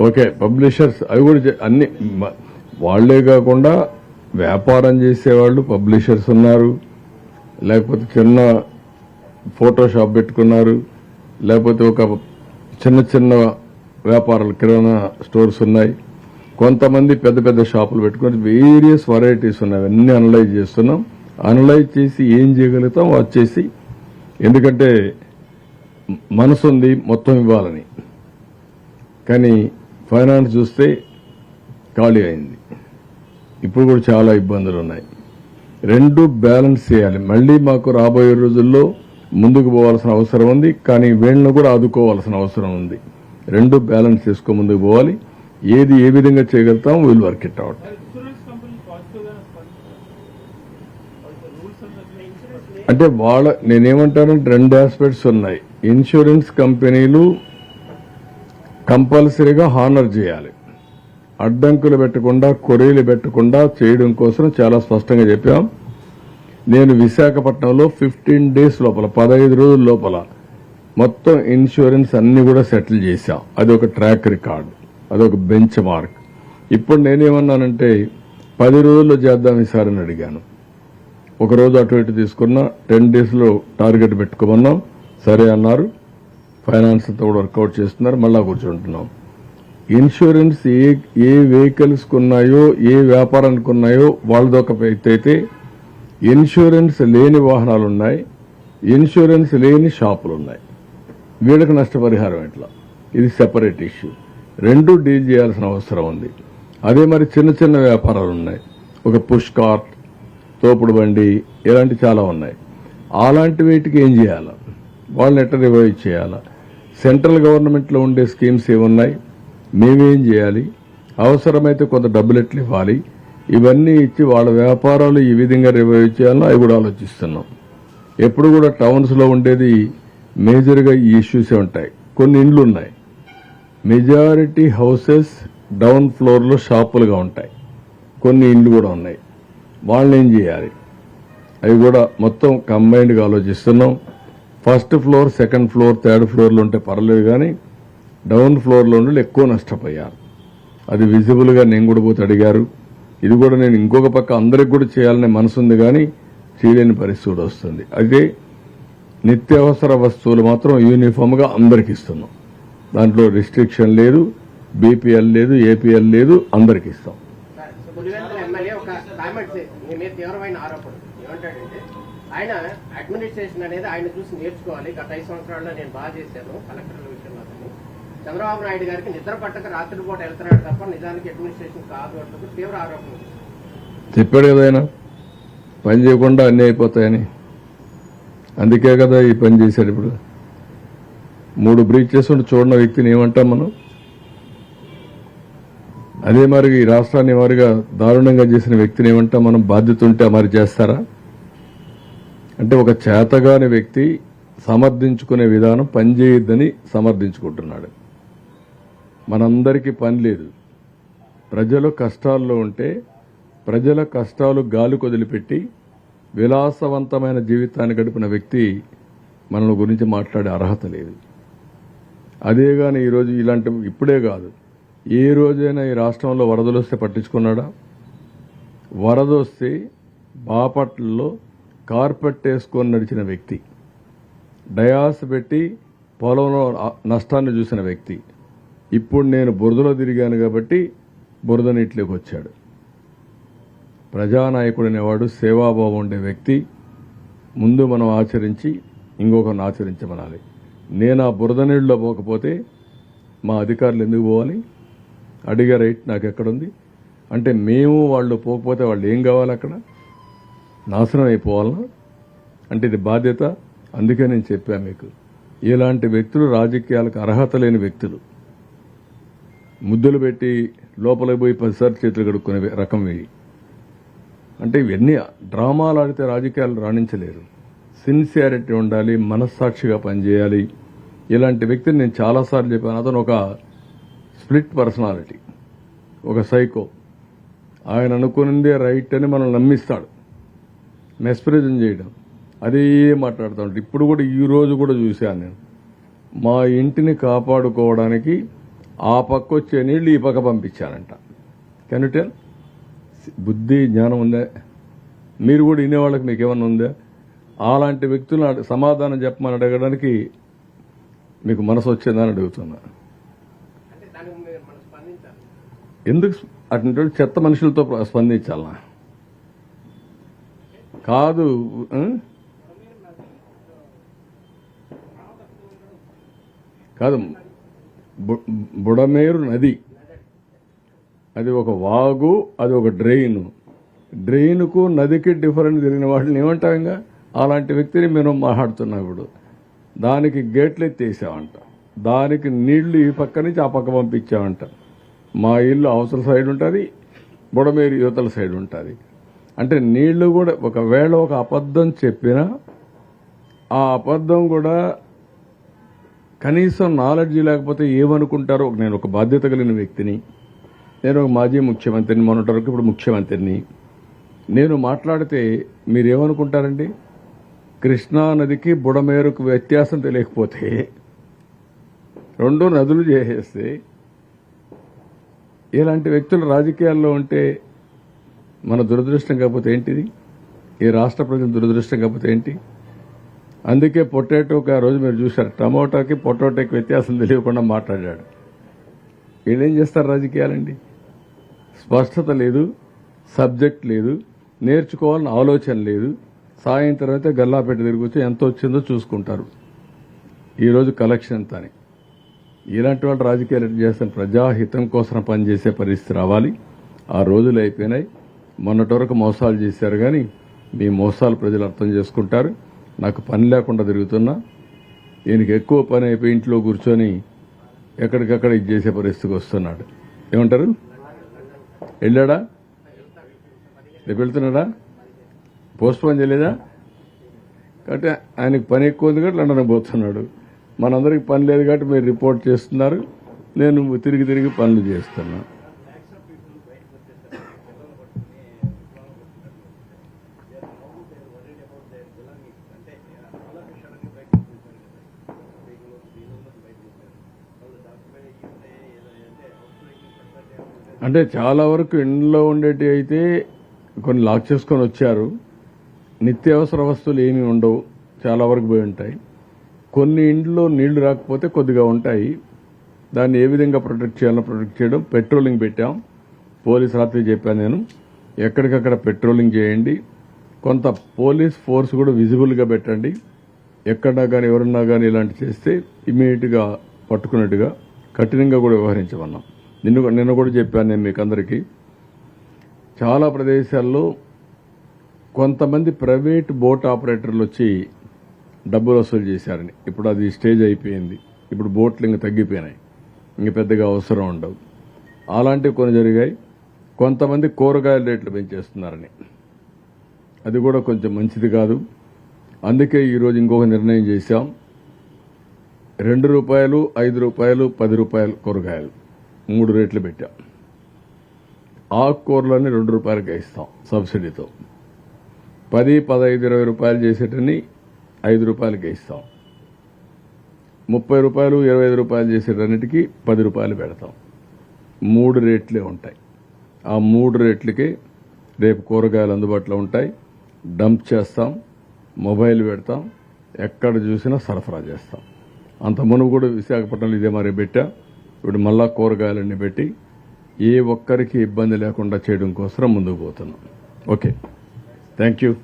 Okay publishers అవి కూడా చే- అన్ని వాళ్ళే కాకుండా వ్యాపారం చేసేవాళ్ళు పబ్లిషర్స్ ఉన్నారు. లేకపోతే చిన్న ఫోటోషాప్ పెట్టుకున్నారు. లేకపోతే ఒక చిన్న చిన్న వ్యాపారాలు కిరాణా స్టోర్స్ ఉన్నాయి. కొంతమంది పెద్ద పెద్ద షాపులు పెట్టుకుని వేరియస్ వెరైటీస్ ఉన్నాయి. అన్నీ అనలైజ్ చేస్తున్నాం. అనలైజ్ చేసి ఏం చేయగలుగుతాం? వచ్చేసి ఎందుకంటే మనసు ఉంది మొత్తం ఇవ్వాలని. కానీ ఫైనాన్స్ చూస్తే ఖాళీ అయింది. ఇప్పుడు కూడా చాలా ఇబ్బందులు ఉన్నాయి రెండు బ్యాలెన్స్ చేయాలి. మళ్ళీ మాకు రాబోయే రోజుల్లో ముందుకు పోవాల్సిన అవసరం ఉంది కానీ వీళ్ళను కూడా ఆదుకోవాల్సిన అవసరం ఉంది. రెండు బ్యాలెన్స్ చేసుకో ముందుకు పోవాలి. ఏది ఏ విధంగా చేయగలుగుతాం విల్ వర్క్ ఇట్ అవుట్. అంటే వాళ్ళ నేనేమంటానంటే రెండు ఆస్పెక్ట్స్ ఉన్నాయి. ఇన్సూరెన్స్ కంపెనీలు కంపల్సరీగా హానర్ చేయాలి. అడ్డంకులు పెట్టకుండా కొరీలు పెట్టకుండా చేయడం కోసం చాలా స్పష్టంగా చెప్పాం. నేను విశాఖపట్నంలో ఫిఫ్టీన్ డేస్ లోపల పదహైదు రోజుల లోపల మొత్తం ఇన్సూరెన్స్ అన్ని కూడా సెటిల్ చేశాం. అది ఒక ట్రాక్ రికార్డ్ అదొక బెంచ్ మార్క్. ఇప్పుడు నేనేమన్నానంటే పది రోజుల్లో చేద్దాం ఈసారి అని అడిగాను. ఒక రోజు అటు ఇటు తీసుకున్నా టెన్ డేస్లో టార్గెట్ పెట్టుకోమన్నాం. సరే అన్నారు. ఫైనాన్స్ అంతా కూడా వర్కౌట్ చేస్తున్నారు. మళ్ళా కూర్చుంటున్నాం. ఇన్సూరెన్స్ ఏ ఏ వెహికల్స్ ఉన్నాయో ఏ వ్యాపారానికి ఉన్నాయో వాళ్ళదొక ఎత్తు అయితే ఇన్సూరెన్స్ లేని వాహనాలు ఉన్నాయి. ఇన్సూరెన్స్ లేని షాపులు ఉన్నాయి. వీళ్ళకి నష్టపరిహారం ఎట్లా? ఇది సెపరేట్ ఇష్యూ రెండు డీల్ చేయాల్సిన అవసరం ఉంది. అదే మరి చిన్న చిన్న వ్యాపారాలు ఉన్నాయి. ఒక పుష్ కార్ట్ తోపుడు బండి ఇలాంటి చాలా ఉన్నాయి. అలాంటి వీటికి ఏం చేయాలా? వాళ్ళని ఎట్లా రివైవ్ చేయాలా? సెంట్రల్ గవర్నమెంట్లో ఉండే స్కీమ్స్ ఏమున్నాయి? మేమేం చేయాలి? అవసరమైతే కొంత డబ్బులు ఎట్లు ఇవ్వాలి? ఇవన్నీ ఇచ్చి వాళ్ళ వ్యాపారాలు ఈ విధంగా రివైవ్ చేయాలో అవి కూడా ఆలోచిస్తున్నాం. ఎప్పుడు కూడా టౌన్స్లో ఉండేది మేజర్గా ఈ ఇష్యూసే ఉంటాయి. కొన్ని ఇండ్లు ఉన్నాయి. మెజారిటీ హౌసెస్ డౌన్ ఫ్లోర్లో షాపులుగా ఉంటాయి. కొన్ని ఇండ్లు కూడా ఉన్నాయి. వాళ్ళని ఏం చేయాలి? అవి కూడా మొత్తం కంబైన్డ్గా ఆలోచిస్తున్నాం. First floor second floor third ఫ్లోర్లో ఉంటే పర్లేదు కానీ డౌన్ ఫ్లోర్లో ఉండి ఎక్కువ నష్టపోయారు. అది విజిబుల్గా నేను కూడా పోతే అడిగారు. ఇది కూడా నేను ఇంకొక పక్క అందరికి కూడా చేయాలనే మనసు ఉంది కానీ చేయలేని పరిస్థితి వస్తుంది. అయితే నిత్యావసర వస్తువులు మాత్రం యూనిఫామ్గా అందరికి ఇస్తున్నాం. దాంట్లో రిస్ట్రిక్షన్ లేదు బీపీఎల్ లేదు ఏపీఎల్ లేదు అందరికి ఇస్తాం. ఒక తీవ్రమైన ఆరోపణ ఏమంటాడంటే ఆయన అడ్మినిస్ట్రేషన్ అనేది ఆయన చూసి నేర్చుకోవాలి. గత ఐదు సంవత్సరాల్లో నేను బాగా చేశాను కలెక్టర్ల విషయంలో కానీ చంద్రబాబు నాయుడు గారికి నిద్ర పట్టక రాత్రిపూట వెళ్తున్నాడు తప్ప నిజానికి అడ్మినిస్ట్రేషన్ కాదు అంటూ తీవ్ర ఆరోపణ చెప్పాడు కదా ఆయన పని చేయకుండా అన్నీ అయిపోతాయని. అందుకే కదా ఈ పని చేశాడు ఇప్పుడు. మూడు బ్రీచ్ చేస్తుంటే చూడని వ్యక్తిని ఏమంటాం మనం? అదే మరి ఈ రాష్ట్రాన్ని వారిగా దారుణంగా చేసిన వ్యక్తిని ఏమంటాం మనం? బాధ్యత ఉంటే మరి చేస్తారా? అంటే ఒక చేతగాని వ్యక్తి సమర్థించుకునే విధానం పనిచేయొద్దని సమర్థించుకుంటున్నాడు. మనందరికీ పని లేదు. ప్రజలు కష్టాల్లో ఉంటే ప్రజల కష్టాలు గాలి కొదిలిపెట్టి విలాసవంతమైన జీవితాన్ని గడిపిన వ్యక్తి మన గురించి మాట్లాడే అర్హత లేదు. అదే కానీ ఈరోజు ఇలాంటి ఇప్పుడే కాదు. ఏ రోజైనా ఈ రాష్ట్రంలో వరదలు వస్తే పట్టించుకున్నాడా? వరద వస్తే బాపట్లలో కార్పెట్ వేసుకొని నడిచిన వ్యక్తి. డయాస్ పెట్టి పొలంలో నష్టాన్ని చూసిన వ్యక్తి. ఇప్పుడు నేను బురదలో తిరిగాను కాబట్టి బురద నీటిలోకి వచ్చాడు. ప్రజానాయకుడు అనేవాడు సేవాభావం ఉండే వ్యక్తి. ముందు మనం ఆచరించి ఇంకొకరిని ఆచరించమనాలి. నేను ఆ బురద నీళ్ళలో పోకపోతే మా అధికారులు ఎందుకు పోవాలి? అడిగే రైట్ నాకు ఎక్కడుంది అంటే మేము వాళ్ళు పోకపోతే వాళ్ళు ఏం కావాలి అక్కడ? నాశనం అయిపోవాలనా అంటే ఇది బాధ్యత? అందుకే నేను చెప్పాను మీకు. ఇలాంటి వ్యక్తులు రాజకీయాలకు అర్హత లేని వ్యక్తులు. ముద్దులు పెట్టి లోపలికి పోయి పదిసార్లు చేతులు కడుక్కునే రకం ఇవి. అంటే ఇవన్నీ డ్రామాలు ఆడితే రాజకీయాలు రాణించలేరు. సిన్సియారిటీ ఉండాలి మనస్సాక్షిగా పనిచేయాలి. ఇలాంటి వ్యక్తిని నేను చాలాసార్లు చెప్పాను. అతను ఒక స్ప్లిట్ పర్సనాలిటీ. ఒక సైకో. ఆయన అనుకునిందే రైట్ అని మనం నమ్మిస్తాడు. మెస్ప్రిజం చేయడం. అదే మాట్లాడుతూ ఇప్పుడు కూడా ఈ రోజు కూడా చూశాను నేను. మా ఇంటిని కాపాడుకోవడానికి ఆ పక్క వచ్చే నీళ్ళు ఈ పక్క పంపించానంట కెన్ బుద్ధి జ్ఞానం ఉందా? మీరు కూడా వినేవాళ్ళకి మీకు ఏమన్నా ఉందా? అలాంటి వ్యక్తులను సమాధానం చెప్పమని అడగడానికి మీకు మనసు వచ్చిందని అడుగుతున్నా. ఎందుకు అటువంటి చెత్త మనుషులతో స్పందించాలనా? కాదు కాదు బు- బుడమేరు నది. అది ఒక వాగు అది ఒక డ్రెయిన్ డ్రెయిన్కు నదికి డిఫరెంట్ తెలియని వాటిని ఏమంటాం ఇంకా? అలాంటి వ్యక్తిని మేము మాట్లాడుతున్నాం ఇప్పుడు. దానికి గేట్లు ఎత్తేసామంట దానికి నీళ్ళు ఈ పక్క నుంచి ఆ పక్క పంపించామంట మా ఇల్లు అవసర సైడ్ ఉంటుంది బుడమేరు యువతల సైడ్ ఉంటుంది. అంటే నీళ్ళు కూడా ఒకవేళ ఒక అబద్ధం చెప్పినా ఆ అబద్ధం కూడా కనీసం నాలెడ్జ్ లేకపోతే ఏమనుకుంటారో నేను ఒక బాధ్యత కలిగిన వ్యక్తిని నేను ఒక మాజీ ముఖ్యమంత్రిని మొన్నటి వరకు ఇప్పుడు ముఖ్యమంత్రిని. నేను మాట్లాడితే మీరేమనుకుంటారండి? కృష్ణా నదికి బుడమేరుకు వ్యత్యాసం తెలియకపోతే రెండు నదులు చేసేస్తే ఇలాంటి వ్యక్తులు రాజకీయాల్లో ఉంటే మన దురదృష్టం కాకపోతే ఏంటిది? ఈ రాష్ట్ర ప్రజల దురదృష్టం కాకపోతే ఏంటి? అందుకే పొటాటోకి ఆ రోజు మీరు చూశారు టమోటాకి పొటాటోకి వ్యత్యాసం తెలియకుండా మాట్లాడాడు. వీళ్ళేం చేస్తారు రాజకీయాలండి? స్పష్టత లేదు సబ్జెక్ట్ లేదు నేర్చుకోవాలని ఆలోచన లేదు సాయంత్రం అయితే గల్లాపేట తిరిగి ఎంత వచ్చిందో చూసుకుంటారు. ఈరోజు కలెక్షన్ ఎంత అని ఇలాంటి వాళ్ళు రాజకీయాలు చేస్తాను ప్రజాహితం కోసం పనిచేసే పరిస్థితి రావాలి. ఆ రోజులు అయిపోయినాయి. మొన్నటి వరకు మోసాలు చేశారు కానీ మీ మోసాలు ప్రజలు అర్థం చేసుకుంటారు. నాకు పని లేకుండా తిరుగుతున్నా. దీనికి ఎక్కువ పని అయిపోయి ఇంట్లో కూర్చొని ఎక్కడికక్కడ ఇది చేసే పరిస్థితికి వస్తున్నాడు. ఏమంటారు? వెళ్ళాడా? రేపు వెళ్తున్నాడా? పోస్ట్ పోన్ చేయలేదా? కాబట్టి ఆయనకు పని ఎక్కువ ఉంది కాబట్టి లండన్ పోతున్నాడు. మనందరికి పని లేదు కాబట్టి మీరు రిపోర్ట్ చేస్తున్నారు. నేను తిరిగి తిరిగి పనులు చేస్తున్నాను అంటే చాలా వరకు ఇండ్లో ఉండేటి అయితే కొన్ని లాక్ చేసుకొని వచ్చారు. నిత్యావసర వస్తువులు ఏమీ ఉండవు. చాలా వరకు పోయి ఉంటాయి. కొన్ని ఇంట్లో నీళ్ళు రాకపోతే కొద్దిగా ఉంటాయి. దాన్ని ఏ విధంగా ప్రొటెక్ట్ చేయాలో ప్రొటెక్ట్ చేయడం. పెట్రోలింగ్ పెట్టాం. పోలీస్ రాత్రి చెప్పాను నేను. ఎక్కడికక్కడ పెట్రోలింగ్ చేయండి. కొంత పోలీస్ ఫోర్స్ కూడా విజిబుల్గా పెట్టండి. ఎక్కడా కానీ ఎవరన్నా కానీ ఇలాంటి చేస్తే ఇమీడియట్గా పట్టుకున్నట్టుగా కఠినంగా కూడా వ్యవహరించమన్నాం. నిన్ను నిన్న కూడా చెప్పాను నేను మీకు అందరికీ చాలా ప్రదేశాల్లో కొంతమంది ప్రైవేట్ బోట్ ఆపరేటర్లు వచ్చి డబ్బులు వసూలు చేశారని. ఇప్పుడు అది స్టేజ్ అయిపోయింది. ఇప్పుడు బోట్లు ఇంక తగ్గిపోయినాయి. ఇంక పెద్దగా అవసరం ఉండవు. అలాంటివి కొన్ని జరిగాయి. కొంతమంది కూరగాయల రేట్లు పెంచేస్తున్నారని. అది కూడా కొంచెం మంచిది కాదు. అందుకే ఈరోజు ఇంకొక నిర్ణయం చేశాం. రెండు రూపాయలు ఐదు రూపాయలు పది రూపాయలు కూరగాయలు. మూడు రేట్లు పెట్టాం. ఆకుకూరలని రెండు రూపాయలకి ఇస్తాం సబ్సిడీతో. పది పదహైదు ఇరవై రూపాయలు చేసేటని ఐదు రూపాయలకి ఇస్తాం. ముప్పై రూపాయలు ఇరవై ఐదు రూపాయలు చేసేటన్నిటికీ పది రూపాయలు పెడతాం. మూడు రేట్లే ఉంటాయి. ఆ మూడు రేట్లకి రేపు కూరగాయలు అందుబాటులో ఉంటాయి. డంప్ చేస్తాం మొబైల్ పెడతాం ఎక్కడ చూసినా సరఫరా చేస్తాం. అంత మునుగు కూడా విశాఖపట్నంలో ఇదే మరి పెట్టా. ఇప్పుడు మళ్ళా కూరగాయలన్నీ పెట్టి ఏ ఒక్కరికి ఇబ్బంది లేకుండా చేయడం కోసం ముందుకు పోతున్నాం. ఓకే. Thank you